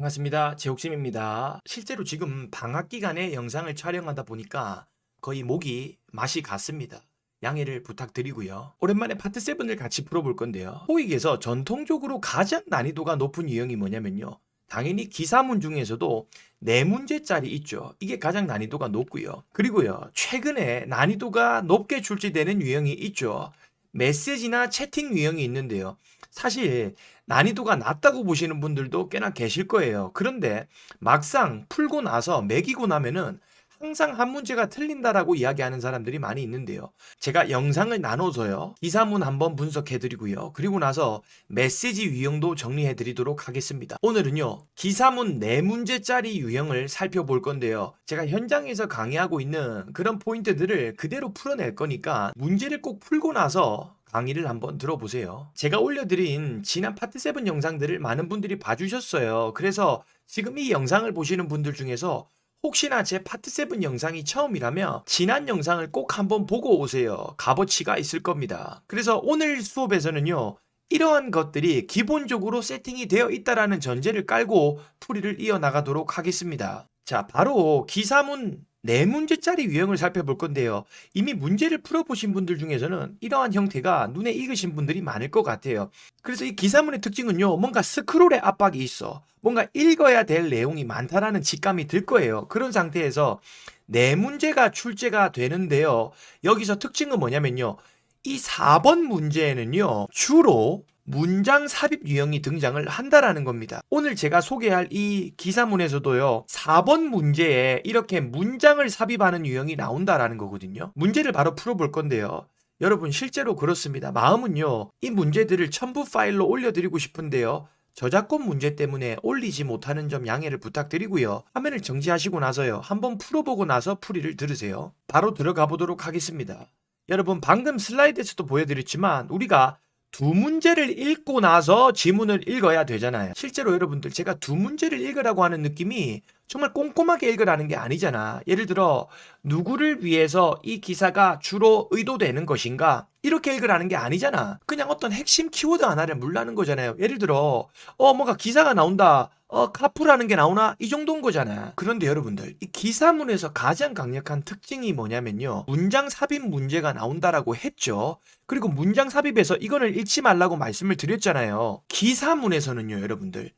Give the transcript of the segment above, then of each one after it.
반갑습니다. 제옥심입니다. 실제로 지금 방학 기간에 영상을 촬영하다 보니까 거의 목이 맛이 갔습니다. 양해를 부탁드리고요. 오랜만에 파트 7을 같이 풀어볼 건데요. 토익에서 전통적으로 가장 난이도가 높은 유형이 뭐냐면요. 당연히 기사문 중에서도 네 문제짜리 있죠. 이게 가장 난이도가 높고요. 그리고요. 최근에 난이도가 높게 출제되는 유형이 있죠. 메시지나 채팅 유형이 있는데요. 사실 난이도가 낮다고 보시는 분들도 꽤나 계실 거예요. 그런데 막상 풀고 나서 매기고 나면은 항상 한 문제가 틀린다라고 이야기하는 사람들이 많이 있는데요. 제가 영상을 나눠서요. 기사문 한번 분석해 드리고요. 그리고 나서 메시지 유형도 정리해 드리도록 하겠습니다. 오늘은요. 기사문 네 문제짜리 유형을 살펴볼 건데요. 제가 현장에서 강의하고 있는 그런 포인트들을 그대로 풀어낼 거니까 문제를 꼭 풀고 나서 강의를 한번 들어보세요. 제가 올려드린 지난 파트 7 영상들을 많은 분들이 봐주셨어요. 그래서 지금 이 영상을 보시는 분들 중에서 혹시나 제 파트 7 영상이 처음이라면 지난 영상을 꼭 한번 보고 오세요. 값어치가 있을 겁니다. 그래서 오늘 수업에서는요. 이러한 것들이 기본적으로 세팅이 되어 있다라는 전제를 깔고 풀이를 이어나가도록 하겠습니다. 자, 바로 기사문 네 문제짜리 유형을 살펴볼 건데요. 이미 문제를 풀어보신 분들 중에서는 이러한 형태가 눈에 익으신 분들이 많을 것 같아요. 그래서 이 기사문의 특징은요, 뭔가 스크롤의 압박이 있어. 뭔가 읽어야 될 내용이 많다라는 직감이 들 거예요. 그런 상태에서 네 문제가 출제가 되는데요. 여기서 특징은 뭐냐면요. 이 4번 문제에는요, 주로 문장 삽입 유형이 등장을 한다라는 겁니다. 오늘 제가 소개할 이 기사문에서도요, 4번 문제에 이렇게 문장을 삽입하는 유형이 나온다라는 거거든요. 문제를 바로 풀어볼 건데요. 여러분, 실제로 그렇습니다. 마음은요, 이 문제들을 첨부 파일로 올려드리고 싶은데요. 저작권 문제 때문에 올리지 못하는 점 양해를 부탁드리고요. 화면을 정지하시고 나서요. 한번 풀어보고 나서 풀이를 들으세요. 바로 들어가 보도록 하겠습니다. 여러분 방금 슬라이드에서도 보여드렸지만 우리가 두 문제를 읽고 나서 지문을 읽어야 되잖아요. 실제로 여러분들 제가 두 문제를 읽으라고 하는 느낌이 정말 꼼꼼하게 읽으라는 게 아니잖아. 예를 들어 누구를 위해서 이 기사가 주로 의도되는 것인가? 이렇게 읽으라는 게 아니잖아. 그냥 어떤 핵심 키워드 하나를 물라는 거잖아요. 예를 들어 어 뭔가 기사가 나온다. 어 카푸라는 게 나오나? 이 정도인 거잖아. 그런데 여러분들 이 기사문에서 가장 강력한 특징이 뭐냐면요. 문장 삽입 문제가 나온다라고 했죠. 그리고 문장 삽입에서 이거를 읽지 말라고 말씀을 드렸잖아요. 기사문에서는요, 여러분들.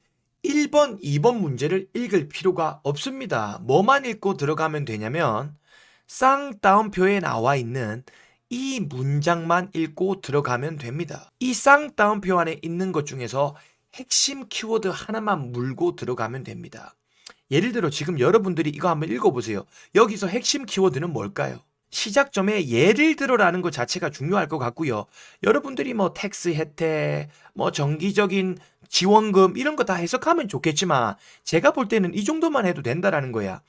1번, 2번 문제를 읽을 필요가 없습니다. 뭐만 읽고 들어가면 되냐면 쌍따옴표에 나와 있는 이 문장만 읽고 들어가면 됩니다. 이 쌍따옴표 안에 있는 것 중에서 핵심 키워드 하나만 물고 들어가면 됩니다. 예를 들어 지금 여러분들이 이거 한번 읽어보세요. 여기서 핵심 키워드는 뭘까요? 시작점에 예를 들어라는 것 자체가 중요할 것 같고요. 여러분들이 뭐 텍스 혜택, 뭐 정기적인 지원금 이런 거 다 해석하면 좋겠지만 제가 볼 때는 이 정도만 해도 된다라는 거야.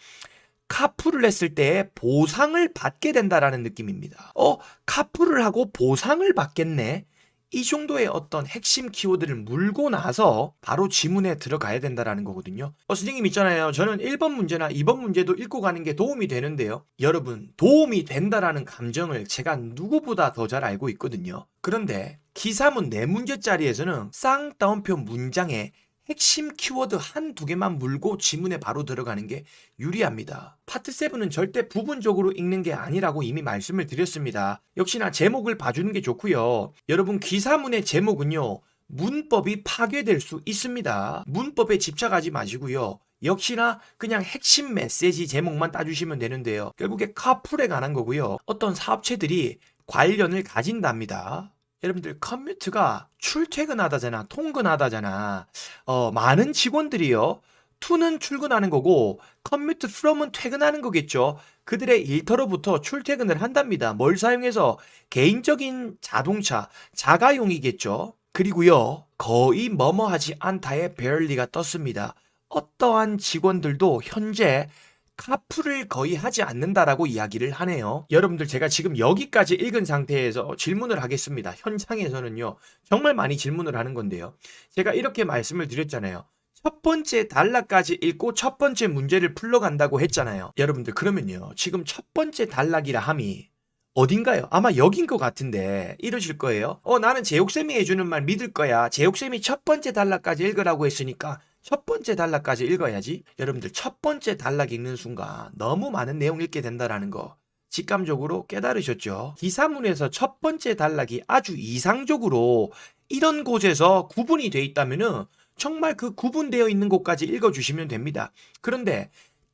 카풀을 했을 때 보상을 받게 된다라는 느낌입니다. 어, 카풀을 하고 보상을 받겠네. 이 정도의 어떤 핵심 키워드를 물고 나서 바로 지문에 들어가야 된다라는 거거든요. 어, 선생님 있잖아요. 저는 1번 문제나 2번 문제도 읽고 가는 게 도움이 되는데요. 여러분, 도움이 된다라는 감정을 제가 누구보다 더 잘 알고 있거든요. 그런데 기사문 4문제짜리에서는 쌍따옴표 문장에 핵심 키워드 한 두 개만 물고 지문에 바로 들어가는 게 유리합니다. 파트 7은 절대 부분적으로 읽는 게 아니라고 이미 말씀을 드렸습니다. 역시나 제목을 봐주는 게 좋고요. 여러분 기사문의 제목은요. 문법이 파괴될 수 있습니다. 문법에 집착하지 마시고요. 역시나 그냥 핵심 메시지 제목만 따주시면 되는데요. 결국에 카풀에 관한 거고요. 어떤 사업체들이 관련을 가진답니다. 여러분들 컴퓨터가 출퇴근하다잖아 통근하다잖아. 어 많은 직원들이요. 투는 출근하는 거고 컴퓨터 from은 퇴근하는 거겠죠. 그들의 일터로부터 출퇴근을 한답니다. 뭘 사용해서? 개인적인 자동차 자가용이겠죠. 그리고요 거의 뭐뭐하지 않다의 베럴리가 떴습니다. 어떠한 직원들도 현재 카풀을 거의 하지 않는다라고 이야기를 하네요. 여러분들 제가 지금 여기까지 읽은 상태에서 질문을 하겠습니다. 현장에서는요. 정말 많이 질문을 하는 건데요. 제가 이렇게 말씀을 드렸잖아요. 첫 번째 단락까지 읽고 첫 번째 문제를 풀러간다고 했잖아요. 여러분들 그러면요. 지금 첫 번째 단락이라 함이 어딘가요? 아마 여긴 것 같은데 이러실 거예요. 어 나는 제옥쌤이 해주는 말 믿을 거야. 제옥쌤이 첫 번째 단락까지 읽으라고 했으니까 첫 번째 단락까지 읽어야지. 여러분들 첫 번째 단락 읽는 순간 너무 많은 내용 읽게 된다라는 거 직감적으로 깨달으셨죠? 기사문에서 첫 번째 단락이 아주 이상적으로 이런 곳에서 구분이 돼 있다면은 정말 그 구분되어 있는 곳까지 읽어주시면 됩니다. 그런데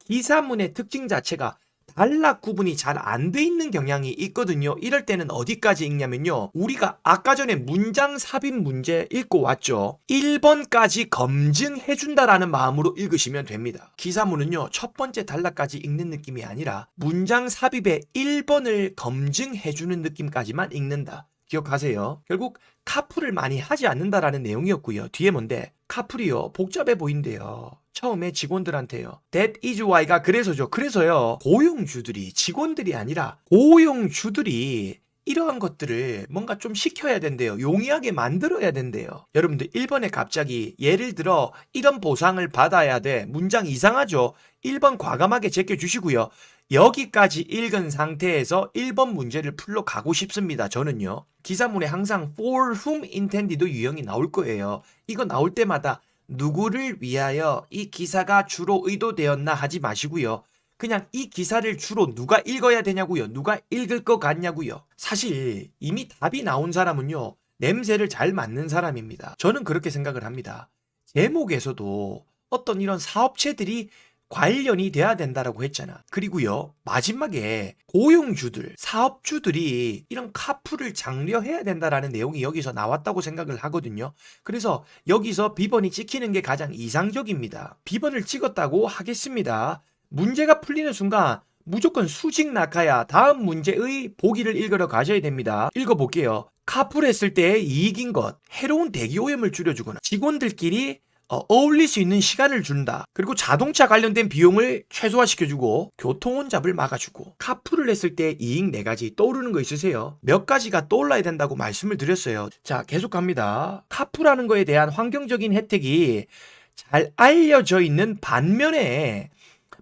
기사문의 특징 자체가 단락 구분이 잘 안 돼 있는 경향이 있거든요. 이럴 때는 어디까지 읽냐면요. 우리가 아까 전에 문장 삽입 문제 읽고 왔죠. 1번까지 검증해 준다라는 마음으로 읽으시면 됩니다. 기사문은요. 첫 번째 단락까지 읽는 느낌이 아니라 문장 삽입의 1번을 검증해 주는 느낌까지만 읽는다. 기억하세요. 결국 카풀을 많이 하지 않는다라는 내용이었고요. 뒤에 뭔데? 카풀이요. 복잡해 보인대요. 처음에 직원들한테요. That is why가 그래서죠. 그래서요. 고용주들이 직원들이 아니라 고용주들이 이러한 것들을 뭔가 좀 시켜야 된대요. 용이하게 만들어야 된대요. 여러분들 1번에 갑자기 예를 들어 이런 보상을 받아야 돼. 문장 이상하죠? 1번 과감하게 제껴주시고요. 여기까지 읽은 상태에서 1번 문제를 풀러 가고 싶습니다. 저는요. 기사문에 항상 for whom intended 유형이 나올 거예요. 이거 나올 때마다 누구를 위하여 이 기사가 주로 의도되었나 하지 마시고요. 그냥 이 기사를 주로 누가 읽어야 되냐고요. 누가 읽을 것 같냐고요. 사실 이미 답이 나온 사람은요. 냄새를 잘 맡는 사람입니다. 저는 그렇게 생각을 합니다. 제목에서도 어떤 이런 사업체들이 관련이 돼야 된다라고 했잖아. 그리고요, 마지막에 고용주들, 사업주들이 이런 카풀을 장려해야 된다라는 내용이 여기서 나왔다고 생각을 하거든요. 그래서 여기서 비번이 찍히는 게 가장 이상적입니다. 비번을 찍었다고 하겠습니다. 문제가 풀리는 순간 무조건 수직 낙하야 다음 문제의 보기를 읽으러 가셔야 됩니다. 읽어볼게요. 카풀했을 때의 이익인 것, 해로운 대기 오염을 줄여주거나 직원들끼리 어, 어울릴 수 있는 시간을 준다. 그리고 자동차 관련된 비용을 최소화시켜주고 교통혼잡을 막아주고 카풀을 했을 때 이익 네 가지 떠오르는 거 있으세요? 몇 가지가 떠올라야 된다고 말씀을 드렸어요. 자, 계속 갑니다. 카풀하는 거에 대한 환경적인 혜택이 잘 알려져 있는 반면에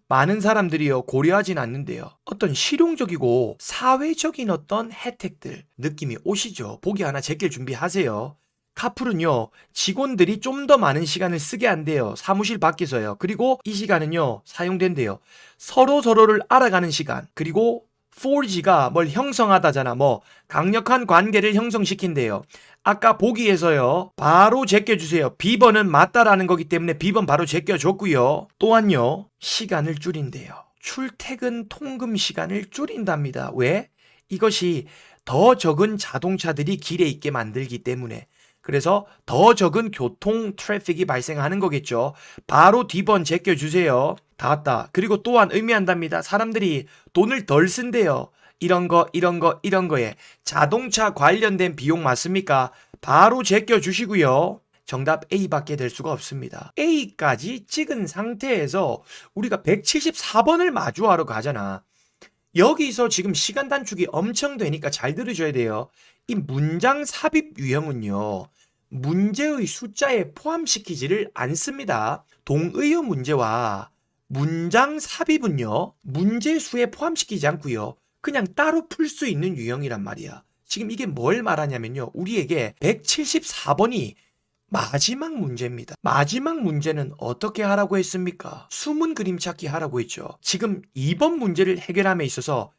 많은 사람들이요 고려하진 않는데요. 어떤 실용적이고 사회적인 어떤 혜택들 느낌이 오시죠. 보기 하나 제낄 준비하세요. 카풀은요, 직원들이 좀 더 많은 시간을 쓰게 한대요. 사무실 밖에서요. 그리고 이 시간은요, 사용된대요. 서로 서로를 알아가는 시간. 그리고 4G가 뭘 형성하다잖아. 뭐, 강력한 관계를 형성시킨대요. 아까 보기에서요, 바로 제껴주세요. B번은 맞다라는 거기 때문에 B번 바로 제껴줬고요. 또한요, 시간을 줄인대요. 출퇴근 통금 시간을 줄인답니다. 왜? 이것이 더 적은 자동차들이 길에 있게 만들기 때문에. 그래서 더 적은 교통 트래픽이 발생하는 거겠죠. 바로 D번 제껴주세요. 다 왔다. 그리고 또한 의미한답니다. 사람들이 돈을 덜 쓴대요. 이런 거, 이런 거, 이런 거에. 자동차 관련된 비용 맞습니까? 바로 제껴주시고요. 정답 A밖에 될 수가 없습니다. A까지 찍은 상태에서 우리가 174번을 마주하러 가잖아. 여기서 지금 시간 단축이 엄청 되니까 잘 들으셔야 돼요. 이 문장 삽입 유형은요. 문제의 숫자에 포함시키지를 않습니다. 동의어 문제와 문장 삽입은요. 문제 수에 포함시키지 않고요. 그냥 따로 풀 수 있는 유형이란 말이야. 지금 이게 뭘 말하냐면요. 우리에게 174번이 마지막 문제입니다. 마지막 문제는 어떻게 하라고 했습니까? 숨은 그림 찾기 하라고 했죠. 지금 2번 문제를 해결함에 있어서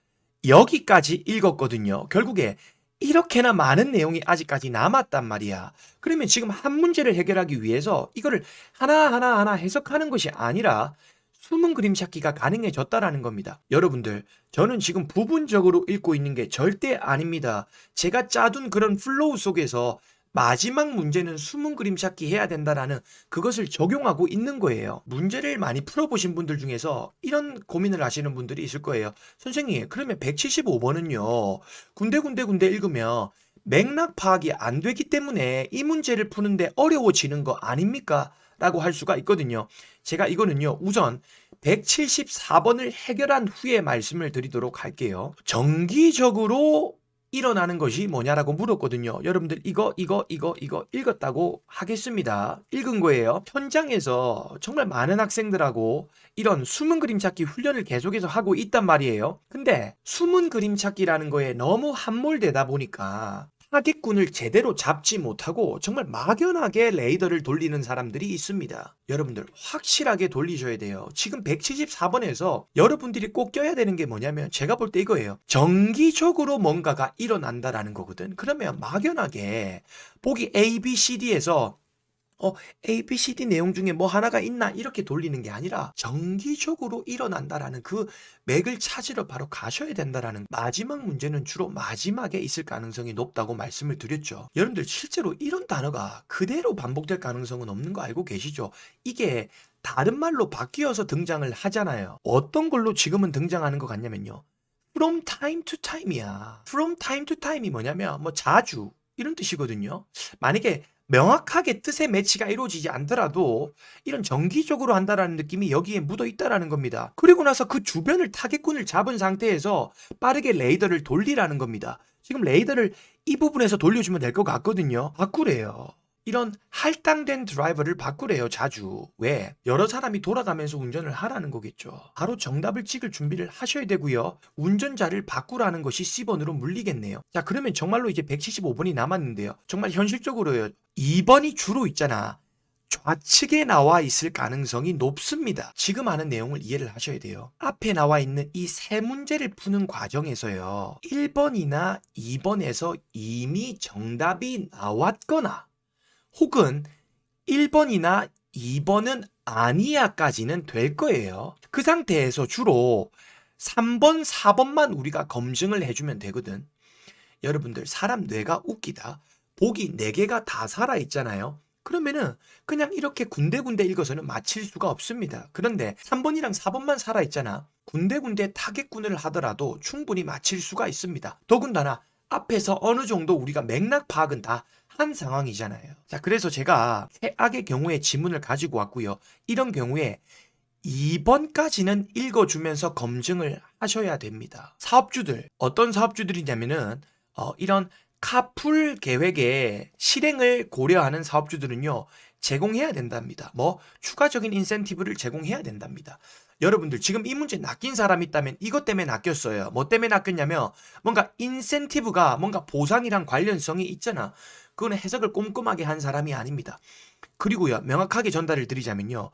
여기까지 읽었거든요. 결국에 이렇게나 많은 내용이 아직까지 남았단 말이야. 그러면 지금 한 문제를 해결하기 위해서 이거를 하나하나 하나 해석하는 것이 아니라 숨은 그림 찾기가 가능해졌다라는 겁니다. 여러분들, 저는 지금 부분적으로 읽고 있는 게 절대 아닙니다. 제가 짜둔 그런 플로우 속에서 마지막 문제는 숨은 그림 찾기 해야 된다라는 그것을 적용하고 있는 거예요. 문제를 많이 풀어보신 분들 중에서 이런 고민을 하시는 분들이 있을 거예요. 선생님, 그러면 175번은요, 군데군데 군데 읽으면 맥락 파악이 안 되기 때문에 이 문제를 푸는데 어려워지는 거 아닙니까? 라고 할 수가 있거든요. 제가 이거는요, 우선 174번을 해결한 후에 말씀을 드리도록 할게요. 정기적으로 일어나는 것이 뭐냐라고 물었거든요. 여러분들 이거 이거 이거 이거 읽었다고 하겠습니다. 읽은 거예요. 현장에서 정말 많은 학생들하고 이런 숨은 그림 찾기 훈련을 계속해서 하고 있단 말이에요. 근데 숨은 그림 찾기라는 거에 너무 함몰되다 보니까 타겟군을 제대로 잡지 못하고 정말 막연하게 레이더를 돌리는 사람들이 있습니다. 여러분들 확실하게 돌리셔야 돼요. 지금 174번에서 여러분들이 꼭 껴야 되는 게 뭐냐면 제가 볼 때 이거예요. 정기적으로 뭔가가 일어난다라는 거거든. 그러면 막연하게 보기 A, B, C, D에서 어, A, B, C, D 내용 중에 뭐 하나가 있나 이렇게 돌리는 게 아니라 정기적으로 일어난다라는 그 맥을 찾으러 바로 가셔야 된다라는 마지막 문제는 주로 마지막에 있을 가능성이 높다고 말씀을 드렸죠. 여러분들 실제로 이런 단어가 그대로 반복될 가능성은 없는 거 알고 계시죠? 이게 다른 말로 바뀌어서 등장을 하잖아요. 어떤 걸로 지금은 등장하는 것 같냐면요. from time to time이야. from time to time이 뭐냐면 뭐 자주 이런 뜻이거든요. 만약에 명확하게 뜻의 매치가 이루어지지 않더라도 이런 정기적으로 한다라는 느낌이 여기에 묻어 있다라는 겁니다. 그리고 나서 그 주변을 타겟군을 잡은 상태에서 빠르게 레이더를 돌리라는 겁니다. 지금 레이더를 이 부분에서 돌려주면 될 것 같거든요. 바꾸래요. 이런 할당된 드라이버를 바꾸래요, 자주. 왜? 여러 사람이 돌아가면서 운전을 하라는 거겠죠. 바로 정답을 찍을 준비를 하셔야 되고요. 운전자를 바꾸라는 것이 C번으로 물리겠네요. 자, 그러면 정말로 이제 175번이 남았는데요. 정말 현실적으로요. 2번이 주로 있잖아. 좌측에 나와 있을 가능성이 높습니다. 지금 하는 내용을 이해를 하셔야 돼요. 앞에 나와 있는 이 세 문제를 푸는 과정에서요. 1번이나 2번에서 이미 정답이 나왔거나 혹은 1번이나 2번은 아니야까지는 될 거예요. 그 상태에서 주로 3번, 4번만 우리가 검증을 해주면 되거든. 여러분들, 사람 뇌가 웃기다. 보기 4개가 다 살아있잖아요. 그러면은 그냥 이렇게 군데군데 읽어서는 맞힐 수가 없습니다. 그런데 3번이랑 4번만 살아있잖아. 군데군데 타겟군을 하더라도 충분히 맞힐 수가 있습니다. 더군다나 앞에서 어느 정도 우리가 맥락 파악은 다 한 상황이잖아요. 자, 그래서 제가 최악의 경우에 지문을 가지고 왔고요. 이런 경우에 2번까지는 읽어주면서 검증을 하셔야 됩니다. 사업주들, 어떤 사업주들이냐면은, 어, 이런 카풀 계획의 실행을 고려하는 사업주들은요, 제공해야 된답니다. 뭐, 추가적인 인센티브를 제공해야 된답니다. 여러분들, 지금 이 문제 낚인 사람 있다면 이것 때문에 낚였어요. 뭐 때문에 낚였냐면, 뭔가 인센티브가 뭔가 보상이랑 관련성이 있잖아. 그거는 해석을 꼼꼼하게 한 사람이 아닙니다. 그리고요, 명확하게 전달을 드리자면요.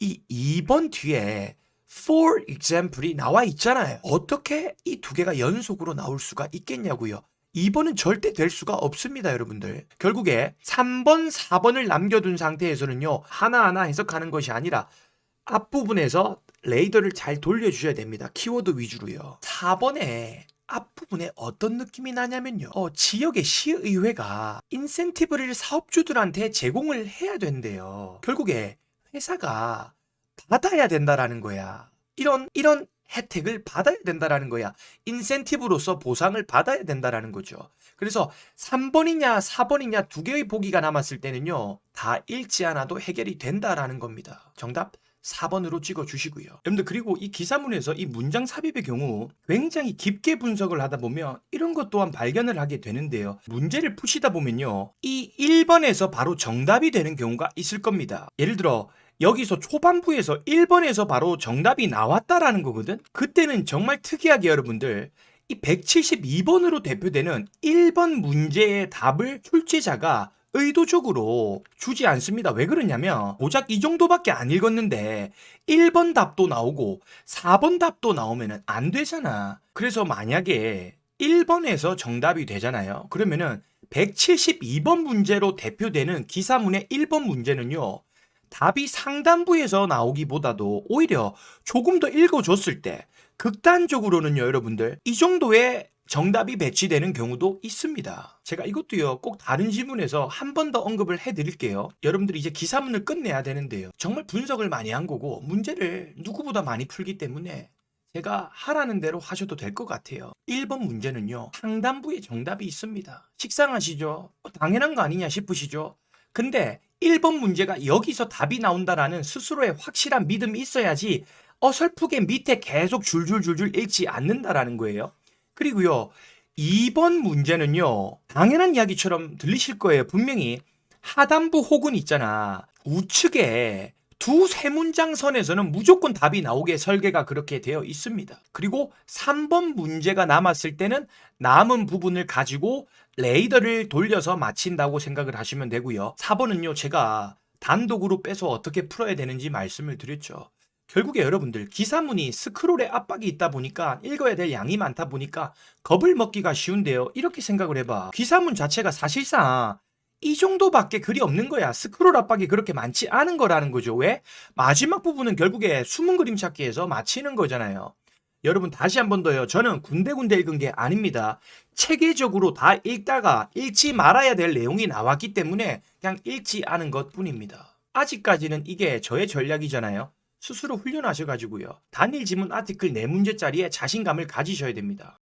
이 2번 뒤에 for example이 나와 있잖아요. 어떻게 이 두 개가 연속으로 나올 수가 있겠냐고요. 2번은 절대 될 수가 없습니다, 여러분들. 결국에 3번, 4번을 남겨둔 상태에서는요, 하나하나 해석하는 것이 아니라 앞부분에서 레이더를 잘 돌려주셔야 됩니다. 키워드 위주로요. 4번에 앞부분에 어떤 느낌이 나냐면요. 어, 지역의 시의회가 인센티브를 사업주들한테 제공을 해야 된대요. 결국에 회사가 받아야 된다라는 거야. 이런 이런 혜택을 받아야 된다라는 거야. 인센티브로서 보상을 받아야 된다라는 거죠. 그래서 3번이냐 4번이냐 두 개의 보기가 남았을 때는요. 다 읽지 않아도 해결이 된다라는 겁니다. 정답 4번으로 찍어 주시고요. 여러분들 그리고 이 기사문에서 이 문장 삽입의 경우 굉장히 깊게 분석을 하다 보면 이런 것 또한 발견을 하게 되는데요. 문제를 푸시다 보면요. 이 1번에서 바로 정답이 되는 경우가 있을 겁니다. 예를 들어 여기서 초반부에서 1번에서 바로 정답이 나왔다라는 거거든. 그때는 정말 특이하게 여러분들 이 172번으로 대표되는 1번 문제의 답을 출제자가 의도적으로 주지 않습니다. 왜 그러냐면 고작 이 정도밖에 안 읽었는데 1번 답도 나오고 4번 답도 나오면 안 되잖아. 그래서 만약에 1번에서 정답이 되잖아요. 그러면은 172번 문제로 대표되는 기사문의 1번 문제는요. 답이 상단부에서 나오기보다도 오히려 조금 더 읽어줬을 때 극단적으로는요, 여러분들 이 정도의 정답이 배치되는 경우도 있습니다. 제가 이것도요, 꼭 다른 지문에서 한 번 더 언급을 해드릴게요. 여러분들이 이제 기사문을 끝내야 되는데요. 정말 분석을 많이 한 거고, 문제를 누구보다 많이 풀기 때문에 제가 하라는 대로 하셔도 될 것 같아요. 1번 문제는요, 상단부에 정답이 있습니다. 식상하시죠? 어, 당연한 거 아니냐 싶으시죠? 근데 1번 문제가 여기서 답이 나온다라는 스스로의 확실한 믿음이 있어야지 어설프게 밑에 계속 줄줄줄줄 읽지 않는다라는 거예요. 그리고요, 2번 문제는요, 당연한 이야기처럼 들리실 거예요. 분명히 하단부 혹은 있잖아. 우측에 두 세 문장 선에서는 무조건 답이 나오게 설계가 그렇게 되어 있습니다. 그리고 3번 문제가 남았을 때는 남은 부분을 가지고 레이더를 돌려서 맞힌다고 생각을 하시면 되고요. 4번은요, 제가 단독으로 빼서 어떻게 풀어야 되는지 말씀을 드렸죠. 결국에 여러분들 기사문이 스크롤에 압박이 있다 보니까 읽어야 될 양이 많다 보니까 겁을 먹기가 쉬운데요. 이렇게 생각을 해봐. 기사문 자체가 사실상 이 정도밖에 글이 없는 거야. 스크롤 압박이 그렇게 많지 않은 거라는 거죠. 왜? 마지막 부분은 결국에 숨은 그림 찾기에서 맞히는 거잖아요. 여러분 다시 한 번 더요. 저는 군데군데 읽은 게 아닙니다. 체계적으로 다 읽다가 읽지 말아야 될 내용이 나왔기 때문에 그냥 읽지 않은 것 뿐입니다. 아직까지는 이게 저의 전략이잖아요. 스스로 훈련하셔가지고요. 단일 지문 아티클 4문제짜리에 자신감을 가지셔야 됩니다.